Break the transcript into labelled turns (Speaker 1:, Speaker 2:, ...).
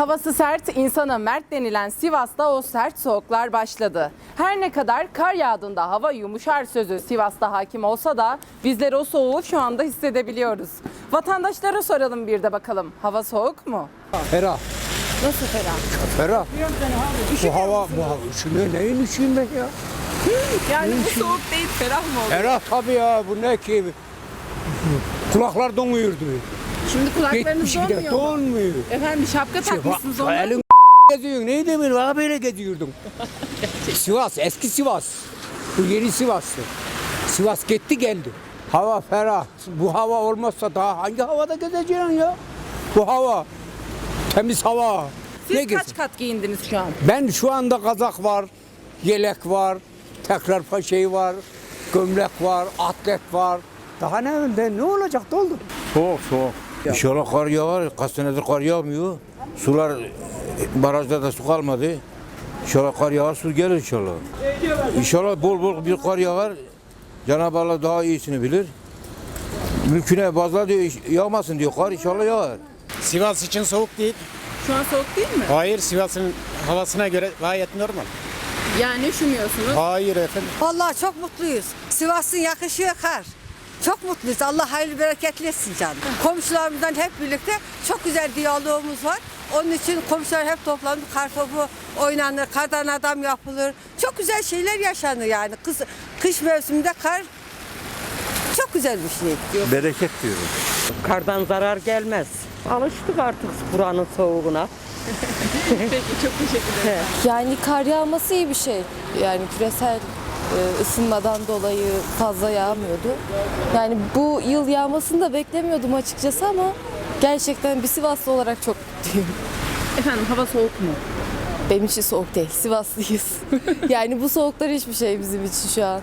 Speaker 1: Havası sert, insana mert denilen Sivas'ta o sert soğuklar başladı. Her ne kadar kar yağdığında hava yumuşar sözü Sivas'ta hakim olsa da bizler o soğuğu şu anda hissedebiliyoruz. Vatandaşlara soralım bir de bakalım. Hava soğuk mu?
Speaker 2: Ferah,
Speaker 1: Nasıl ferah?
Speaker 2: ferah. Bu hava, bu hava. Üşüme neyin üşüyeyim ben ya?
Speaker 1: Yani bu soğuk değil, ferah mı oldu?
Speaker 2: Ferah tabii ya, bu ne ki? Kulaklar donuyordu.
Speaker 1: Şimdi kulaklarınız
Speaker 2: de
Speaker 1: donmuyor mu?
Speaker 2: donmuyor.
Speaker 1: Efendim şapka takmışsınız
Speaker 2: Bak,
Speaker 1: ondan.
Speaker 2: Elin geziyorsun, neydi böyle? Bana böyle geziyordun. Sivas, eski Sivas. Bu yeni Sivas'tı. Sivas gitti geldi. Hava ferah. Bu hava olmazsa daha hangi havada gezeceksin ya? Bu hava. Temiz hava.
Speaker 1: Siz
Speaker 2: ne
Speaker 1: kaç
Speaker 2: gezeceksin?
Speaker 1: kat giyindiniz şu an?
Speaker 2: Ben şu anda kazak var, yelek var, tekrar paşayı var, gömlek var, atlet var. Daha ne önde ne olacak doldu?
Speaker 3: Soğuk soğuk. İnşallah kar yağar. Kaç senedir kar yağmıyor. Sular barajda da su kalmadı. İnşallah kar yağar su gelir inşallah. İnşallah bol bol bir kar yağar. Cenab-ı Allah daha iyisini bilir. Mülküne bazıları diyor yağmasın diyor kar inşallah yağar.
Speaker 4: Sivas için soğuk değil.
Speaker 1: Şu an soğuk değil mi?
Speaker 4: Hayır Sivas'ın havasına göre gayet normal.
Speaker 1: Yani üşümüyorsunuz.
Speaker 4: Hayır efendim.
Speaker 5: Vallahi çok mutluyuz. Sivas'ın yakışıyor kar. Çok mutluyuz. Allah hayırlı bereketli etsin canım. Komşularımızdan hep birlikte çok güzel diyalogumuz var. Onun için komşular hep toplanıp kar topu oynanır, kardan adam yapılır. Çok güzel şeyler yaşanır yani. Kış, kış mevsiminde kar çok güzel bir şey.
Speaker 3: Bereket diyorum.
Speaker 6: Kardan zarar gelmez. Alıştık artık buranın soğuğuna.
Speaker 1: Peki çok teşekkür ederim.
Speaker 7: Yani kar yağması iyi bir şey. Yani küresel ısınmadan dolayı fazla yağmıyordu. Yani bu yıl yağmasını da beklemiyordum açıkçası ama gerçekten bir Sivaslı olarak çok mutluyum.
Speaker 1: Efendim hava soğuk mu?
Speaker 7: Benim için soğuk değil, Sivaslıyız. yani bu soğuklar hiçbir şey bizim için şu an.